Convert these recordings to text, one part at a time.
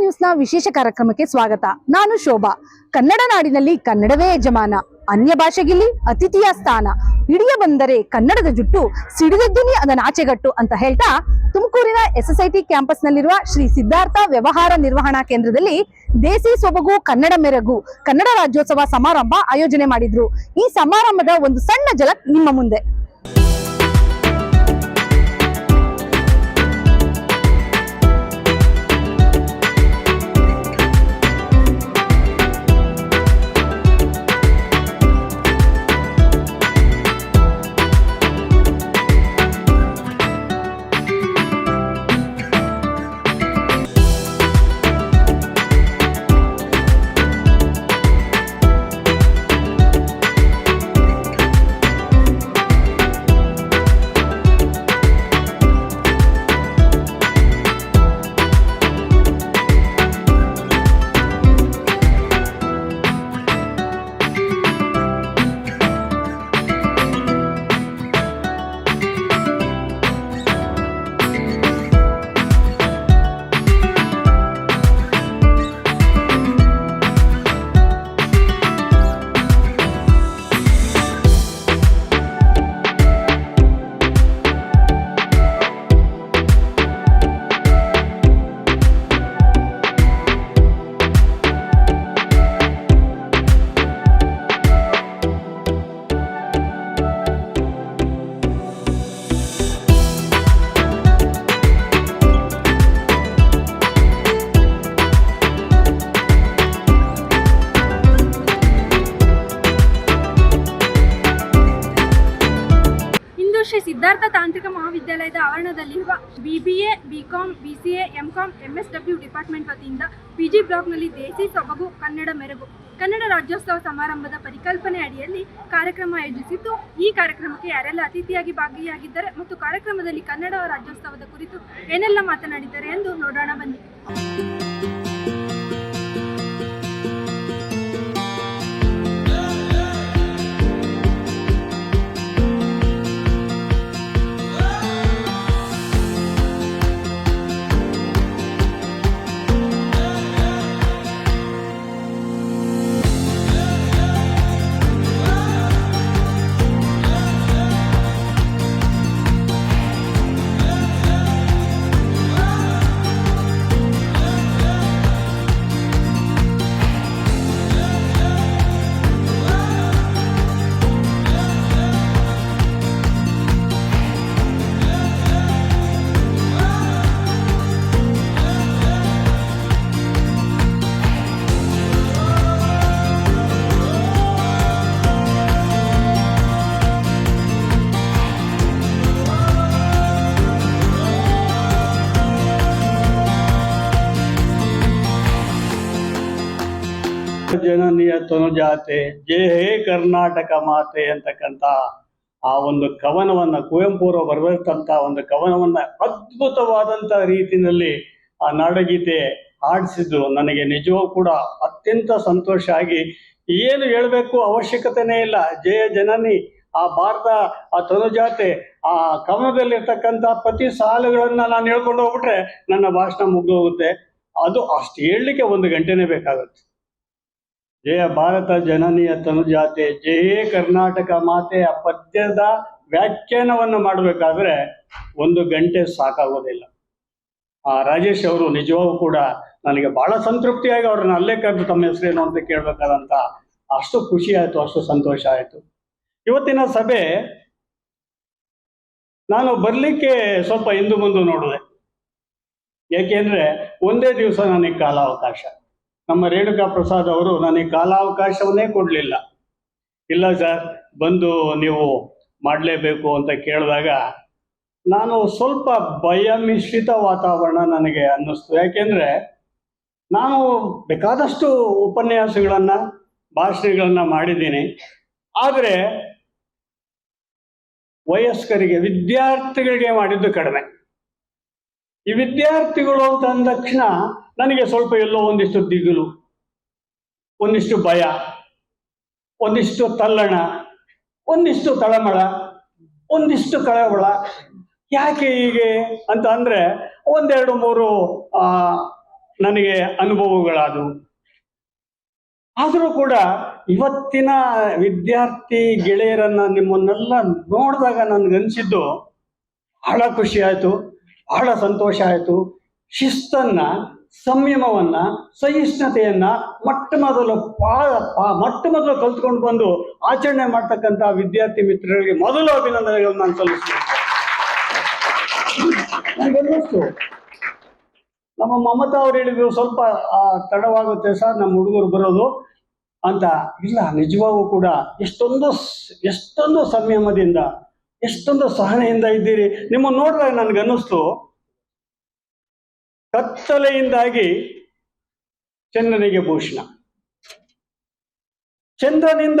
ನ್ಯೂಸ್ನ ವಿಶೇಷ ಕಾರ್ಯಕ್ರಮಕ್ಕೆ ಸ್ವಾಗತ. ನಾನು ಶೋಭಾ. ಕನ್ನಡ ನಾಡಿನಲ್ಲಿ ಕನ್ನಡವೇ ಯಜಮಾನ. ಅನ್ಯ ಭಾಷೆಗಿಲ್ಲಿ ಅತಿಥಿಯ ಸ್ಥಾನ. ಹಿಡಿಯ ಬಂದರೆ ಕನ್ನಡದ ಜುಟ್ಟು, ಸಿಡಿದದ್ದುನಿ ಅದನ್ನ ಆಚೆಗಟ್ಟು ಅಂತ ಹೇಳ್ತಾ ತುಮಕೂರಿನ ಎಸ್ಎಸ್ಐಟಿ ಕ್ಯಾಂಪಸ್ನಲ್ಲಿರುವ ಶ್ರೀ ಸಿದ್ಧಾರ್ಥ ವ್ಯವಹಾರ ನಿರ್ವಹಣಾ ಕೇಂದ್ರದಲ್ಲಿ ದೇಸಿ ಸೊಬಗು, ಕನ್ನಡ ಮೆರಗು, ಕನ್ನಡ ರಾಜ್ಯೋತ್ಸವ ಸಮಾರಂಭ ಆಯೋಜನೆ ಮಾಡಿದ್ರು. ಈ ಸಮಾರಂಭದ ಒಂದು ಸಣ್ಣ ಜಲಕ್ ನಿಮ್ಮ ಮುಂದೆ. ಮಹಾವಿದ್ಯಾಲಯದ ಆವರಣದಲ್ಲಿರುವ BBA BCom BCA MCom MSW department ವತಿಯಿಂದ ಪಿಜಿ ಬ್ಲಾಕ್ನಲ್ಲಿ ದೇಸಿ ಸೊಬಗು, ಕನ್ನಡ ಮೆರಗು, ಕನ್ನಡ ರಾಜ್ಯೋತ್ಸವ ಸಮಾರಂಭದ ಪರಿಕಲ್ಪನೆ ಅಡಿಯಲ್ಲಿ ಕಾರ್ಯಕ್ರಮ ಆಯೋಜಿಸಿದ್ದು, ಈ ಕಾರ್ಯಕ್ರಮಕ್ಕೆ ಯಾರೆಲ್ಲ ಅತಿಥಿಯಾಗಿ ಭಾಗಿಯಾಗಿದ್ದಾರೆ ಮತ್ತು ಕಾರ್ಯಕ್ರಮದಲ್ಲಿ ಕನ್ನಡ ರಾಜ್ಯೋತ್ಸವದ ಕುರಿತು ಏನೆಲ್ಲ ಮಾತನಾಡಿದ್ದಾರೆ ಎಂದು ನೋಡೋಣ ಬನ್ನಿ. ಜನನಿಯ ತನುಜಾತೆ, ಜೇ ಹೇ ಕರ್ನಾಟಕ ಮಾತೆ ಅಂತಕ್ಕಂಥ ಆ ಒಂದು ಕವನವನ್ನ, ಕುವೆಂಪುರ ಬರೆದಂತ ಒಂದು ಕವನವನ್ನ ಅದ್ಭುತವಾದಂತ ರೀತಿಯಲ್ಲಿ ಆ ನಾಡಗೀತೆ ಹಾಡಿಸಿದ್ರು. ನನಗೆ ನಿಜವೂ ಕೂಡ ಅತ್ಯಂತ ಸಂತೋಷ ಆಗಿ, ಏನು ಹೇಳಬೇಕು ಅವಶ್ಯಕತೆನೇ ಇಲ್ಲ. ಜಯ ಜನನಿ, ಆ ಭಾರತ ಆ ತನುಜಾತೆ, ಆ ಕವನದಲ್ಲಿರ್ತಕ್ಕಂಥ ಪ್ರತಿ ಸಾಲುಗಳನ್ನ ನಾನು ಹೇಳ್ಕೊಂಡು ಹೋಗ್ಬಿಟ್ರೆ ನನ್ನ ಭಾಷಣ ಮುಗ್ದು ಹೋಗುತ್ತೆ ಅದು ಅಷ್ಟು ಹೇಳಲಿಕ್ಕೆ ಒಂದು ಗಂಟೆನೇ ಬೇಕಾಗುತ್ತೆ. ಜಯ ಭಾರತ ಜನನಿಯ ತನುಜಾತೆ, ಜಯೇ ಕರ್ನಾಟಕ ಮಾತೆ ಆ ಪದ್ಯದ ವ್ಯಾಖ್ಯಾನವನ್ನು ಮಾಡಬೇಕಾದ್ರೆ ಒಂದು ಗಂಟೆ ಸಾಕಾಗೋದಿಲ್ಲ. ಆ ರಾಜೇಶ್ ಅವರು ನಿಜವಾಗೂ ಕೂಡ ನನಗೆ ಬಹಳ ಸಂತೃಪ್ತಿಯಾಗಿ ಅವ್ರನ್ನ ಅಲ್ಲೇ ಕರೆದು ತಮ್ಮ ಹೆಸರೇನು ಅಂತ ಕೇಳಬೇಕಾದಂತ ಅಷ್ಟು ಖುಷಿ ಆಯಿತು, ಅಷ್ಟು ಸಂತೋಷ ಆಯಿತು. ಇವತ್ತಿನ ಸಭೆ ನಾನು ಬರಲಿಕ್ಕೆ ಸ್ವಲ್ಪ ಹಿಂದು ಮುಂದೆ ನೋಡಿದೆ. ಏಕೆಂದ್ರೆ ಒಂದೇ ದಿವಸ ನನಗೆ ಕಾಲಾವಕಾಶ. ನಮ್ಮ ರೇಣುಕಾ ಪ್ರಸಾದ್ ಅವರು ನನಗೆ ಕಾಲಾವಕಾಶವನ್ನೇ ಕೊಡಲಿಲ್ಲ. ಇಲ್ಲ ಸರ್, ಬಂದು ನೀವು ಮಾಡಲೇಬೇಕು ಅಂತ ಕೇಳಿದಾಗ ನಾನು ಸ್ವಲ್ಪ ಭಯ ಮಿಶ್ರಿತ ವಾತಾವರಣ ನನಗೆ ಅನ್ನಿಸ್ತು. ಯಾಕೆಂದ್ರೆ ನಾನು ಬೇಕಾದಷ್ಟು ಉಪನ್ಯಾಸಗಳನ್ನ, ಭಾಷಣಗಳನ್ನು ಮಾಡಿದ್ದೀನಿ. ಆದರೆ ವಯಸ್ಕರಿಗೆ, ವಿದ್ಯಾರ್ಥಿಗಳಿಗೆ ಮಾಡಿದ್ದು ಕಡಿಮೆ. ಈ ವಿದ್ಯಾರ್ಥಿಗಳು ಅಂತ ಅಂದ ತಕ್ಷಣ ನನಗೆ ಸ್ವಲ್ಪ ಎಲ್ಲೋ ಒಂದಿಷ್ಟು ದಿಗಿಲು, ಒಂದಿಷ್ಟು ಭಯ, ಒಂದಿಷ್ಟು ತಲ್ಲಣ, ಒಂದಿಷ್ಟು ತಳಮಳ, ಒಂದಿಷ್ಟು ಕಳವಳ. ಯಾಕೆ ಹೀಗೆ ಅಂತ ಅಂದ್ರೆ ಒಂದೆರಡು ಮೂರು ನನಗೆ ಅನುಭವಗಳಾದವು. ಆದರೂ ಕೂಡ ಇವತ್ತಿನ ವಿದ್ಯಾರ್ಥಿ ಗೆಳೆಯರನ್ನ ನಿಮ್ಮನ್ನೆಲ್ಲ ನೋಡಿದಾಗ ನನ್ಗನ್ಸಿದ್ದು ಬಹಳ ಖುಷಿ ಆಯಿತು. ಬಹಳ ಸಂತೋಷ ಆಯಿತು. ಶಿಸ್ತನ್ನ, ಸಂಯಮವನ್ನ, ಸಹಿಷ್ಣುತೆಯನ್ನ ಮೊಟ್ಟ ಮೊದಲು ಪಾ ಮೊಟ್ಟ ಮೊದಲು ಕಲ್ತ್ಕೊಂಡು ಬಂದು ಆಚರಣೆ ಮಾಡ್ತಕ್ಕಂಥ ವಿದ್ಯಾರ್ಥಿ ಮಿತ್ರರಿಗೆ ಮೊದಲು ಅಭಿನಂದನೆಗಳನ್ನು ನಾನು ಸಲ್ಲಿಸ್ತೇನೆ. ನಮ್ಮ ಮಮತಾ ಅವ್ರು ಹೇಳಿದ್ರು ಸ್ವಲ್ಪ ತಡವಾಗುತ್ತೆ ಸರ್, ನಮ್ಮ ಹುಡುಗರು ಬರೋದು ಅಂತ. ಇಲ್ಲ, ನಿಜವಾಗೂ ಕೂಡ ಎಷ್ಟೊಂದು ಎಷ್ಟೊಂದು ಸಂಯಮದಿಂದ ಎಷ್ಟೊಂದು ಸಹನೆಯಿಂದ ಇದ್ದೀರಿ? ನಿಮ್ಮ ನೋಡಿದಾಗ ನನಗನ್ನಿಸ್ತು. ಕತ್ತಲೆಯಿಂದಾಗಿ ಚಂದ್ರನಿಗೆ ಭೂಷಣ. ಚಂದ್ರನಿಂದ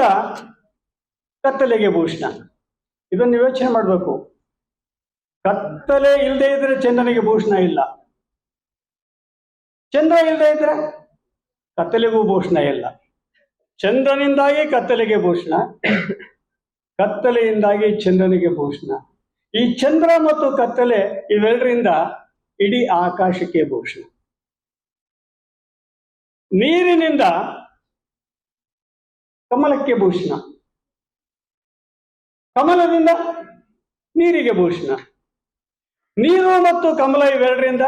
ಕತ್ತಲೆಗೆ ಭೂಷಣ. ಇದನ್ನು ಯೋಚನೆ ಮಾಡಬೇಕು. ಕತ್ತಲೆ ಇಲ್ಲದೆ ಇದ್ರೆ ಚಂದ್ರನಿಗೆ ಭೂಷಣ ಇಲ್ಲ. ಚಂದ್ರ ಇಲ್ಲದೆ ಇದ್ರೆ ಕತ್ತಲೆಗೂ ಭೂಷಣ ಇಲ್ಲ. ಚಂದ್ರನಿಂದಾಗಿ ಕತ್ತಲೆಗೆ ಭೂಷಣ. ಕತ್ತಲೆಯಿಂದಾಗಿ ಚಂದ್ರನಿಗೆ ಭೂಷಣ. ಈ ಚಂದ್ರ ಮತ್ತು ಕತ್ತಲೆ ಇವೆರಡರಿಂದ ಇಡೀ ಆಕಾಶಕ್ಕೆ ಭೂಷಣ. ನೀರಿನಿಂದ ಕಮಲಕ್ಕೆ ಭೂಷಣ. ಕಮಲದಿಂದ ನೀರಿಗೆ ಭೂಷಣ. ನೀರು ಮತ್ತು ಕಮಲ ಇವೆರಡರಿಂದ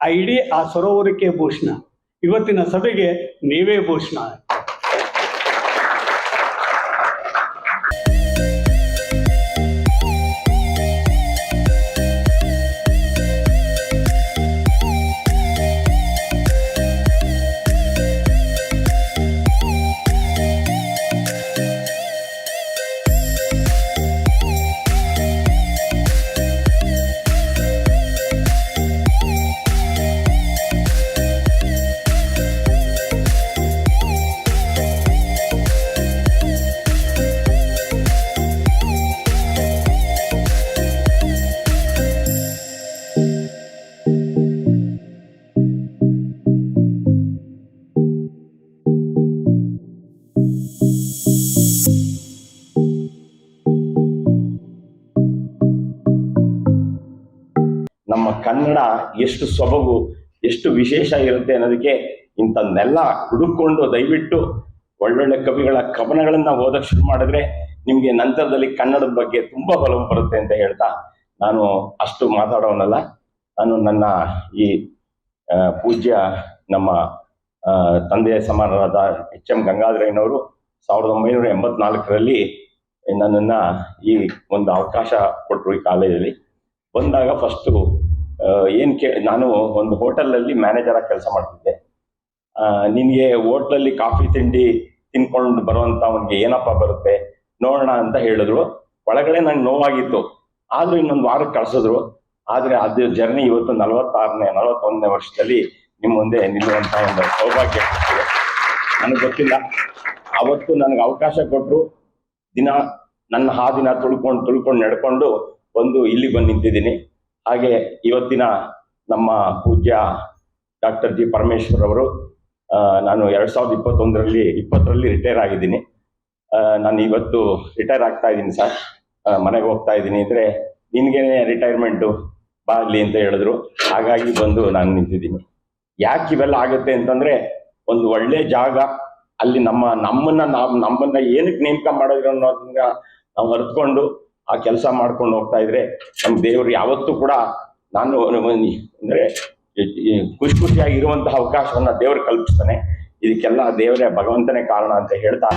ಆ ಇಡೀ ಆ ಸರೋವರಕ್ಕೆ ಭೂಷಣ. ಇವತ್ತಿನ ಸಭೆಗೆ ನೀವೇ ಭೂಷಣ. ಕನ್ನಡ ಎಷ್ಟು ಸೊಬಗು, ಎಷ್ಟು ವಿಶೇಷ ಇರುತ್ತೆ ಅನ್ನೋದಕ್ಕೆ ಇಂಥನ್ನೆಲ್ಲ ಹುಡುಕೊಂಡು ದಯವಿಟ್ಟು ಒಳ್ಳೊಳ್ಳೆ ಕವಿಗಳ ಕವನಗಳನ್ನು ಓದಕ್ಕೆ ಶುರು ಮಾಡಿದ್ರೆ ನಿಮಗೆ ನಂತರದಲ್ಲಿ ಕನ್ನಡದ ಬಗ್ಗೆ ತುಂಬಾ ಬಲವು ಬರುತ್ತೆ ಅಂತ ಹೇಳ್ತಾ ನಾನು ಅಷ್ಟು ಮಾತಾಡೋನಲ್ಲ. ನಾನು ನನ್ನ ಈ ಪೂಜ್ಯ ನಮ್ಮ ತಂದೆ ಸಮಾನರಾದ ಎಚ್ ಎಂ ಗಂಗಾಧರಯ್ಯನವರು ಸಾವಿರದ ಒಂಬೈನೂರ ಎಂಬತ್ನಾಲ್ಕರಲ್ಲಿ ನನ್ನನ್ನ ಈ ಒಂದು ಅವಕಾಶ ಕೊಟ್ಟರು ಈ ಕಾಲೇಜಲ್ಲಿ. ಬಂದಾಗ ಫಸ್ಟು ಏನು ಕೇ, ನಾನು ಒಂದು ಹೋಟೆಲಲ್ಲಿ ಮ್ಯಾನೇಜರ್ ಆಗಿ ಕೆಲಸ ಮಾಡ್ತಿದ್ದೆ. ನಿನಗೆ ಹೋಟ್ಲಲ್ಲಿ ಕಾಫಿ ತಿಂಡಿ ತಿನ್ಕೊಂಡು ಬರುವಂತ ಅವನಿಗೆ ಏನಪ್ಪ ಬರುತ್ತೆ, ನೋಡೋಣ ಅಂತ ಹೇಳಿದ್ರು. ಒಳಗಡೆ ನಂಗೆ ನೋವಾಗಿತ್ತು. ಆದ್ರೂ ಇನ್ನೊಂದು ವಾರಕ್ಕೆ ಕಳ್ಸಿದ್ರು. ಆದ್ರೆ ಅದು ಜರ್ನಿ ಇವತ್ತು ನಲವತ್ತಾರನೇ, ನಲವತ್ತೊಂದನೇ ವರ್ಷದಲ್ಲಿ ನಿಮ್ಮ ಮುಂದೆ ನಿಲ್ಲುವಂತ ಒಂದು ಸೌಭಾಗ್ಯ. ನನಗೆ ಗೊತ್ತಿಲ್ಲ. ಅವತ್ತು ನನಗೆ ಅವಕಾಶ ಕೊಟ್ಟರು ದಿನ ನನ್ನ ಹಾದಿನ ತುಳ್ಕೊಂಡು ತುಳ್ಕೊಂಡು ನಡ್ಕೊಂಡು ಬಂದು ಇಲ್ಲಿ ಬಂದು ನಿಂತಿದ್ದೀನಿ. ಹಾಗೆ ಇವತ್ತಿನ ನಮ್ಮ ಪೂಜ್ಯ ಡಾಕ್ಟರ್ ಜಿ ಪರಮೇಶ್ವರ್ ಅವರು ನಾನು ಎರಡ್ ಸಾವಿರದ ಇಪ್ಪತ್ತೊಂದರಲ್ಲಿ, ಇಪ್ಪತ್ತರಲ್ಲಿ ರಿಟೈರ್ ಆಗಿದ್ದೀನಿ. ನಾನು ಇವತ್ತು ರಿಟೈರ್ ಆಗ್ತಾ ಇದ್ದೀನಿ ಸರ್. ಮನೆಗೆ ಹೋಗ್ತಾ ಇದ್ದೀನಿ. ಅಂದರೆ ನಿನಗೇನೆ ರಿಟೈರ್ಮೆಂಟು ಬಾಗ್ಲಿ ಅಂತ ಹೇಳಿದ್ರು. ಹಾಗಾಗಿ ಬಂದು ನಾನು ನಿಂತಿದ್ದೀನಿ. ಯಾಕೆ ಇವೆಲ್ಲ ಆಗುತ್ತೆ ಅಂತಂದರೆ, ಒಂದು ಒಳ್ಳೆ ಜಾಗ, ಅಲ್ಲಿ ನಮ್ಮ ನಮ್ಮನ್ನ ನಾವು, ನಮ್ಮನ್ನ ಏನಕ್ಕೆ ನೇಮಕ ಮಾಡಿದ್ರು ಅನ್ನೋದನ್ನ ನಾವು ಅರ್ತ್ಕೊಂಡು ಆ ಕೆಲಸ ಮಾಡ್ಕೊಂಡು ಹೋಗ್ತಾ ಇದ್ರೆ ನಮ್ಮ ದೇವರು ಯಾವತ್ತೂ ಕೂಡ ನಾನು ಅಂದ್ರೆ ಖುಷಿ ಖುಷಿಯಾಗಿ ಇರುವಂತಹ ಅವಕಾಶವನ್ನ ದೇವರು ಕಲ್ಪಿಸ್ತಾನೆ. ಇದಕ್ಕೆಲ್ಲ ದೇವರೇ ಭಗವಂತನೇ ಕಾರಣ ಅಂತ ಹೇಳ್ತಾ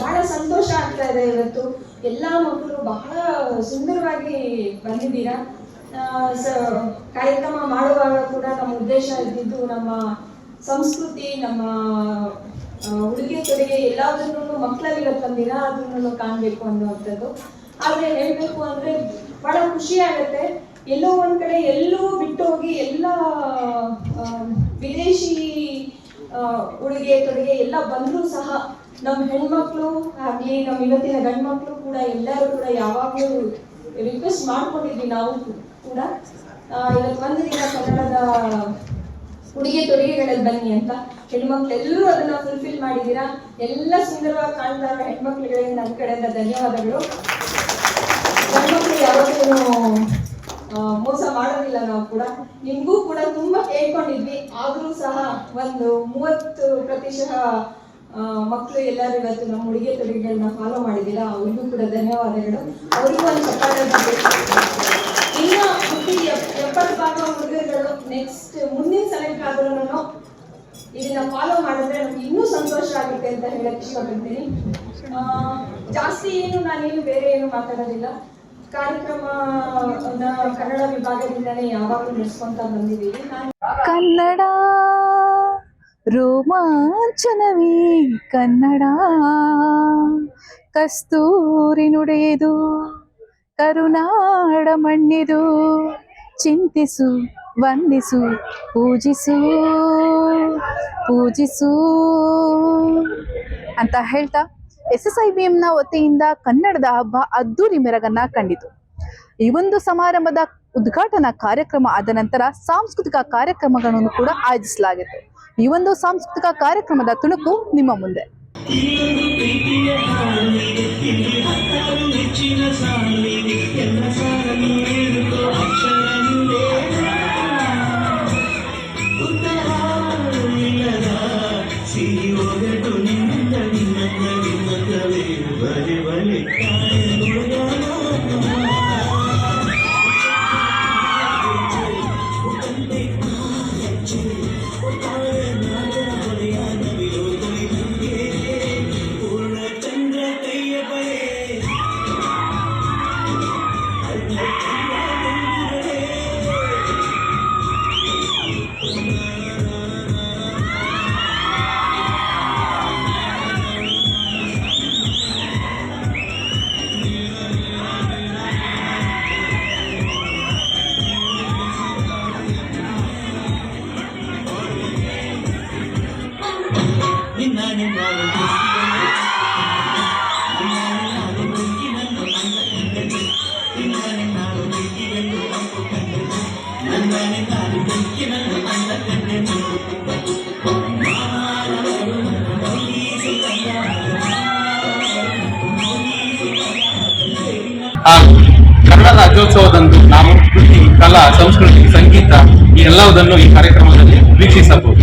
ಬಹಳ ಸಂತೋಷ ಆಗ್ತಾ ಇದೆ ಇವತ್ತು. ಎಲ್ಲಾ ಮಕ್ಕಳು ಬಹಳ ಸುಂದರವಾಗಿ ಬಂದಿದ್ದೀರಾ. ಕಾರ್ಯಕ್ರಮ ಮಾಡುವಾಗ ಕೂಡ ನಮ್ಮ ಉದ್ದೇಶ ಇದ್ದಿದ್ದು ನಮ್ಮ ಸಂಸ್ಕೃತಿ, ನಮ್ಮ ಉಡುಗೆ ತೊಡುಗೆ ಎಲ್ಲಾದ್ರೂ ಮಕ್ಕಳಲ್ಲಿ ದಿನ ಬಂದಿರಾ ಅದನ್ನು ಕಾಣಬೇಕು ಅನ್ನುವಂಥದ್ದು. ಆದ್ರೆ ಹೇಳ್ಬೇಕು ಅಂದ್ರೆ ಬಹಳ ಖುಷಿ ಆಗುತ್ತೆ ಎಲ್ಲೋ ಒಂದ್ ಕಡೆ ಎಲ್ಲೋ ಬಿಟ್ಟೋಗಿ ಎಲ್ಲ ವಿದೇಶಿ ಉಡುಗೆ ತೊಡುಗೆ ಎಲ್ಲ ಬಂದರೂ ಸಹ ನಮ್ಮ ಹೆಣ್ಮಕ್ಳು ಆಗ್ಲಿ ನಮ್ಮ ಇವತ್ತಿನ ಗಂಡ್ಮಕ್ಳು ಕೂಡ, ಎಲ್ಲರೂ ಕೂಡ ಯಾವಾಗಲೂ ರಿಕ್ವೆಸ್ಟ್ ಮಾಡ್ಕೊಂಡಿದ್ವಿ ನಾವು ಕೂಡ. ಇವತ್ತು ಒಂದು ದಿನ ಕನ್ನಡದ ಉಡುಗೆ ತೊಡುಗೆಗಳಲ್ಲಿ ಬನ್ನಿ ಅಂತ. ಹೆಣ್ಮಕ್ಳೆಲ್ಲರೂ ಅದನ್ನ ಫುಲ್ಫಿಲ್ ಮಾಡಿದ್ದೀರಾ? ಎಲ್ಲ ಸುಂದರವಾಗಿ ಕಾಣ್ತಾ ಇರೋ ಹೆಣ್ಮಕ್ಳುಗಳಿಗೆ ನನ್ನ ಕಡೆಯಿಂದ ಧನ್ಯವಾದಗಳು. ಹೆಣ್ಮಕ್ಳು ಯಾವತ್ತೂ ಮೋಸ ಮಾಡೋದಿಲ್ಲ ನಾವು ಕೂಡ. ನಿಮಗೂ ಕೂಡ ತುಂಬಾ ಕೇಳ್ಕೊಂಡಿದ್ವಿ. ಆದರೂ ಸಹ ಒಂದು ಮೂವತ್ತು ಪ್ರತಿಶತ ಮಕ್ಕಳು ಎಲ್ಲರೂ ಇವತ್ತು ನಮ್ಮ ಉಡುಗೆ ತೊಡುಗೆಗಳನ್ನ ಫಾಲೋ ಮಾಡಿದ್ದೀರಾ? ಅವ್ರಿಗೂ ಕೂಡ ಧನ್ಯವಾದಗಳು. ಅವರಿಗೂ ಒಂದು ಬರ್ಬೇಕು. ಇನ್ನು ಎಪ್ಪತ್ತು ಭಾಗ ನೆಕ್ಸ್ಟ್ ಮುಂದಿನ ಸಲಕ್ಕಾದ್ರೂ ಇದನ್ನ ಫಾಲೋ ಮಾಡಿದ್ರೆ ನಮ್ಗೆ ಇನ್ನೂ ಸಂತೋಷ ಆಗುತ್ತೆ ಅಂತ ಹೇಳಕ್ ಇಷ್ಟಪಡ್ತೀನಿ. ಜಾಸ್ತಿ ಏನು ನಾನೇನು ಬೇರೆ ಏನು ಮಾತಾಡೋದಿಲ್ಲ. ಕಾರ್ಯಕ್ರಮ ಕನ್ನಡ ವಿಭಾಗದಿಂದನೇ ಯಾವಾಗಲೂ ನಡೆಸ್ಕೊಂತ ಬಂದಿದ್ದೀವಿ. ಕನ್ನಡ, ರೋಮಾಂಚನವೇ ಕನ್ನಡ. ಕಸ್ತೂರಿ ನುಡಿದು ಕರುನಾಡ ಮಣ್ಣಿದು, ಚಿಂತಿಸು ವಂದಿಸು, ಪೂಜಿಸು ಪೂಜಿಸು ಅಂತ ಹೇಳ್ತಾ ಎಸ್ ಎಸ್ ಐ ಬಿ ಎಂನ ವತಿಯಿಂದ ಕನ್ನಡದ ಹಬ್ಬ ಅದ್ದೂರಿ ಮೆರಗನ್ನ ಕಂಡಿತು. ಈ ಒಂದು ಸಮಾರಂಭದ ಉದ್ಘಾಟನಾ ಕಾರ್ಯಕ್ರಮ ಆದ ನಂತರ ಸಾಂಸ್ಕೃತಿಕ ಕಾರ್ಯಕ್ರಮಗಳನ್ನು ಕೂಡ ಆಯೋಜಿಸಲಾಗಿತ್ತು. ಈ ಒಂದು ಸಾಂಸ್ಕೃತಿಕ ಕಾರ್ಯಕ್ರಮದ ತುಣುಕು ನಿಮ್ಮ ಮುಂದೆ. ಕನ್ನಡ ರಾಜ್ಯೋತ್ಸವದಂದು ನಾವು ಕೃತಿ ಕಲಾ ಸಂಸ್ಕೃತಿ ಸಂಗೀತ ಈ ಎಲ್ಲವುದನ್ನು ಈ ಕಾರ್ಯಕ್ರಮದಲ್ಲಿ ವೀಕ್ಷಿಸಬಹುದು.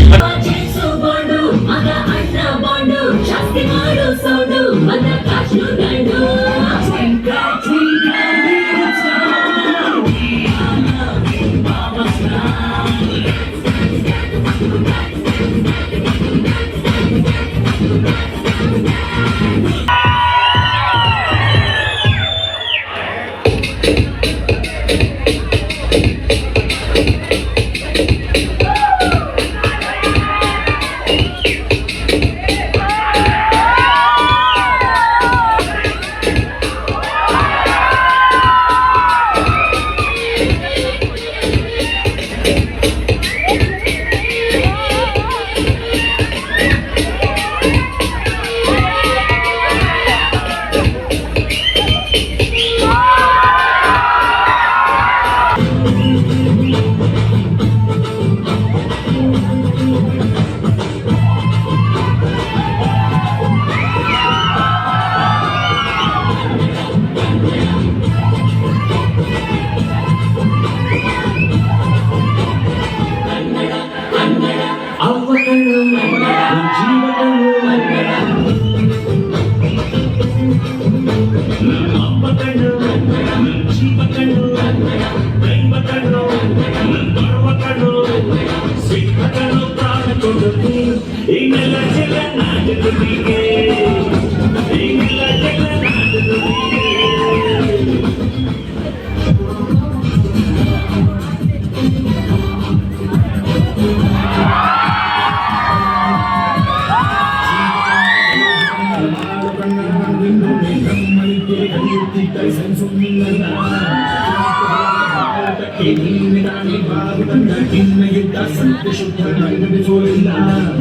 لكن يتأسف شكرا بفول الله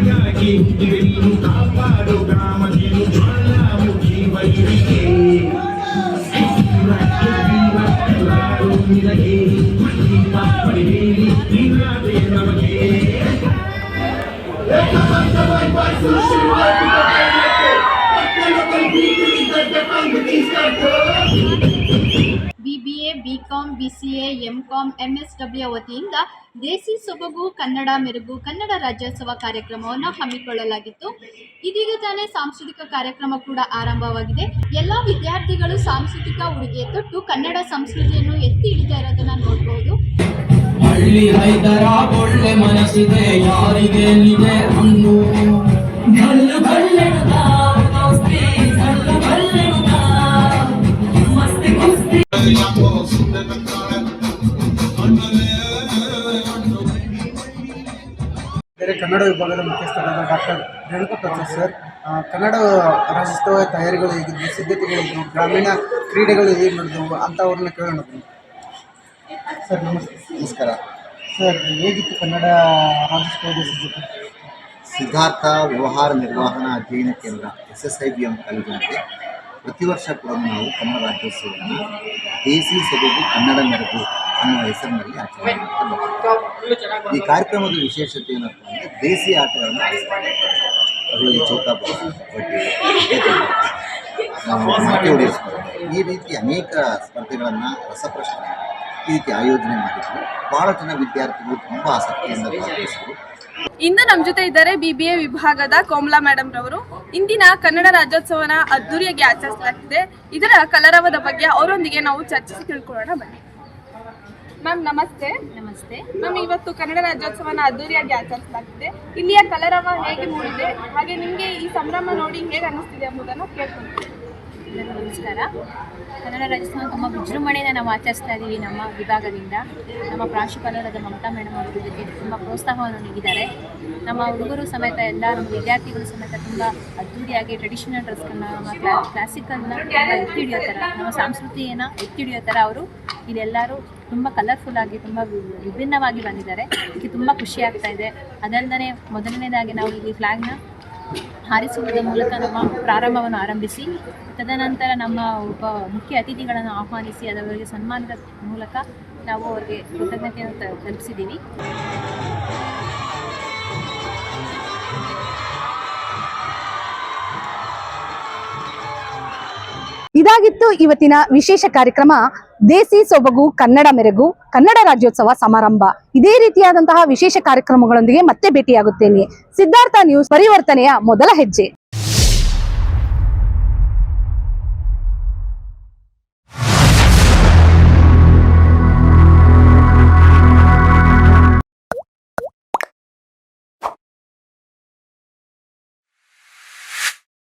మనకి నిన్ను కాపాడు కామధేను జ్వాలాముఖి వైరికి నిలగే మళ్ళీ పాపడి వేలి నిరాదే నమకే తీసుకుంటూ com B C A MCom M S W ವತಿಯಿಂದ ದೇಸಿ ಸೊಬಗು ಕನ್ನಡ ಮೆರುಗು ಕನ್ನಡ ರಾಜ್ಯೋತ್ಸವ ಕಾರ್ಯಕ್ರಮವನ್ನು ಹಮ್ಮಿಕೊಳ್ಳಲಾಗಿತ್ತು. ಇದೀಗ ತಾನೇ ಸಾಂಸ್ಕೃತಿಕ ಕಾರ್ಯಕ್ರಮ ಕೂಡ ಆರಂಭವಾಗಿದೆ. ಎಲ್ಲ ವಿದ್ಯಾರ್ಥಿಗಳು ಸಾಂಸ್ಕೃತಿಕ ಉಡುಗೆ ತೊಟ್ಟು ಕನ್ನಡ ಸಂಸ್ಕೃತಿಯನ್ನು ಎತ್ತಿ ಹಿಡಿತಾ ಇರೋದನ್ನ ನೋಡಬಹುದು ಹಳ್ಳಿ ರೈತರ ಒಳ್ಳೆ ಮನಸ್ಸಿದೆ ಯಾರಿಗೆ ಬೇರೆ ಕನ್ನಡ ವಿಭಾಗದ ಮುಖ್ಯಸ್ಥರಾದ ಡಾಕ್ಟರ್ ರೇಣುಕಾ ಪ್ರಸಾದ್ ಸರ್ ಕನ್ನಡ ರಾಜ್ಯೋತ್ಸವ ತಯಾರಿಗಳು ಹೇಗಿದ್ವು ಸಿದ್ಧತೆಗಳು ಹೇಗಿದ್ವು ಗ್ರಾಮೀಣ ಕ್ರೀಡೆಗಳು ಹೇಗೆ ನಡೆದವು ಅಂಥವ್ರನ್ನ ಕೇಳೋಣ. ಸರ್ ನಮಸ್ತೆ. ನಮಸ್ಕಾರ. ಸರ್ ಹೇಗಿತ್ತು ಕನ್ನಡ ರಾಜ್ಯೋತ್ಸವದ ಸಿದ್ಧತೆ? ಸಿದ್ಧಾರ್ಥ ವ್ಯವಹಾರ ನಿರ್ವಹಣಾ ಅಧ್ಯಯನ ಕೇಂದ್ರ S S I B M ಕಾಲೇಜಿನಲ್ಲಿ ಪ್ರತಿ ವರ್ಷ ಕೂಡ ನಾವು ಕನ್ನಡ ರಾಜ್ಯೋತ್ಸವವನ್ನು ದೇಸಿ ಸಭೆಗೆ ಕನ್ನಡ ಮೆರಗು ಅನ್ನುವ ಹೆಸರಿನಲ್ಲಿ ಆಚರಣೆ ಮಾಡ್ತಾ. ಈ ಕಾರ್ಯಕ್ರಮದ ವಿಶೇಷತೆ ಏನಪ್ಪ ಅಂದರೆ ದೇಸಿ ಆಟಗಳನ್ನು ಆಡಿಸ್ತಾರೆ. ಅದರಲ್ಲಿ ಕಬಡ್ಡಿ ನಾವು ಮಾತಿ ಹೊಡೆಯೋ ಸ್ಪರ್ಧೆ ಈ ರೀತಿ ಅನೇಕ ಸ್ಪರ್ಧೆಗಳನ್ನು ರಸಪ್ರಶ್ನೆ ಈ ರೀತಿ ಆಯೋಜನೆ ಮಾಡಿದ್ರು ಭಾಳ ಜನ ವಿದ್ಯಾರ್ಥಿಗಳು ತುಂಬ ಆಸಕ್ತಿಯಿಂದ ಭಾಗವಹಿಸಿದರು. ಇಂದು ನಮ್ಮ ಜೊತೆ ಇದ್ದಾರೆ ಬಿಬಿಎ ಬಿ ಎ ವಿಭಾಗದ ಕೋಮಲಾ ಮೇಡಮ್ ರವರು. ಇಂದಿನ ಕನ್ನಡ ರಾಜ್ಯೋತ್ಸವನ ಅದ್ದೂರಿಯಾಗಿ ಆಚರಿಸಲಾಗ್ತಿದೆ. ಇದರ ಕಲರವದ ಬಗ್ಗೆ ಅವರೊಂದಿಗೆ ನಾವು ಚರ್ಚಿಸಿ ತಿಳ್ಕೊಳ್ಳೋಣ ಬನ್ನಿ. ಮ್ಯಾಮ್ ನಮಸ್ತೆ. ನಮಸ್ತೆ. ಮ್ಯಾಮ್ ಇವತ್ತು ಕನ್ನಡ ರಾಜ್ಯೋತ್ಸವನ ಅದ್ದೂರಿಯಾಗಿ ಆಚರಿಸಲಾಗ್ತಿದೆ. ಇಲ್ಲಿಯ ಕಲರವ ಹೇಗೆ ಮೂಡಿದೆ? ಹಾಗೆ ನಿಮಗೆ ಈ ಸಂಭ್ರಮ ನೋಡಿ ಹೇಗೆ ಅನ್ನಿಸ್ತಿದೆ ಎಂಬುದನ್ನು ಕೇಳ್ಕೊಂತೀವಿ. ಎಲ್ಲರಿಗೂ ನಮಸ್ಕಾರ. ಕನ್ನಡ ರಾಜ್ಯೋತ್ಸವ ತುಂಬ ವಿಜೃಂಭಣೆಯನ್ನು ನಾವು ಆಚರಿಸ್ತಾ ಇದ್ದೀವಿ ನಮ್ಮ ವಿಭಾಗದಿಂದ. ನಮ್ಮ ಪ್ರಾಂಶುಪಾಲರಾದ ಮಮತಾ ಮೇಡಮ್ ಅವರು ಇದಕ್ಕೆ ತುಂಬ ಪ್ರೋತ್ಸಾಹವನ್ನು ನೀಡಿದ್ದಾರೆ. ನಮ್ಮ ಹುಡುಗರು ಸಮೇತ ಎಲ್ಲ, ನಮ್ಮ ವಿದ್ಯಾರ್ಥಿಗಳು ಸಮೇತ ತುಂಬ ಅದ್ದೂರಿಯಾಗಿ ಟ್ರೆಡಿಷನಲ್ ಡ್ರೆಸ್ಗಳನ್ನ ನಮ್ಮ ಕ್ಲಾ ಕ್ಲಾಸಿಕಲ್ನ ಎತ್ತಿ ಹಿಡಿಯೋ ಥರ, ನಮ್ಮ ಸಂಸ್ಕೃತಿಯನ್ನು ಎತ್ತಿ ಹಿಡಿಯೋ ಥರ ಅವರು ಇಲ್ಲೆಲ್ಲರೂ ತುಂಬ ಕಲರ್ಫುಲ್ ಆಗಿ, ತುಂಬ ವಿಭಿನ್ನವಾಗಿ ಬಂದಿದ್ದಾರೆ. ಇದಕ್ಕೆ ತುಂಬ ಖುಷಿ ಆಗ್ತಾ ಇದೆ. ಅದಲ್ಲದೆ ಮೊದಲನೇದಾಗಿ ನಾವು ಇಲ್ಲಿ ಫ್ಲ್ಯಾಗ್ನ ಹಾರಿಸುವುದರ ಮೂಲಕ ನಮ್ಮ ಪ್ರಾರಂಭವನ್ನು ಆರಂಭಿಸಿ, ತದನಂತರ ನಮ್ಮ ಒಬ್ಬ ಮುಖ್ಯ ಅತಿಥಿಗಳನ್ನು ಆಹ್ವಾನಿಸಿ ಅದರವರಿಗೆ ಸನ್ಮಾನದ ಮೂಲಕ ನಾವು ಅವರಿಗೆ ಕೃತಜ್ಞತೆಯನ್ನು ತಲುಪಿಸಿದ್ದೀವಿ. ಇದಾಗಿತ್ತು ಇವತ್ತಿನ ವಿಶೇಷ ಕಾರ್ಯಕ್ರಮ ದೇಸಿ ಸೊಬಗು ಕನ್ನಡ ಮೆರಗು ಕನ್ನಡ ರಾಜ್ಯೋತ್ಸವ ಸಮಾರಂಭ. ಇದೇ ರೀತಿಯಾದಂತಹ ವಿಶೇಷ ಕಾರ್ಯಕ್ರಮಗಳೊಂದಿಗೆ ಮತ್ತೆ ಭೇಟಿಯಾಗುತ್ತೇನೆ. ಸಿದ್ಧಾರ್ಥ ನ್ಯೂಸ್ ಪರಿವರ್ತನೆಯ ಮೊದಲ ಹೆಜ್ಜೆ.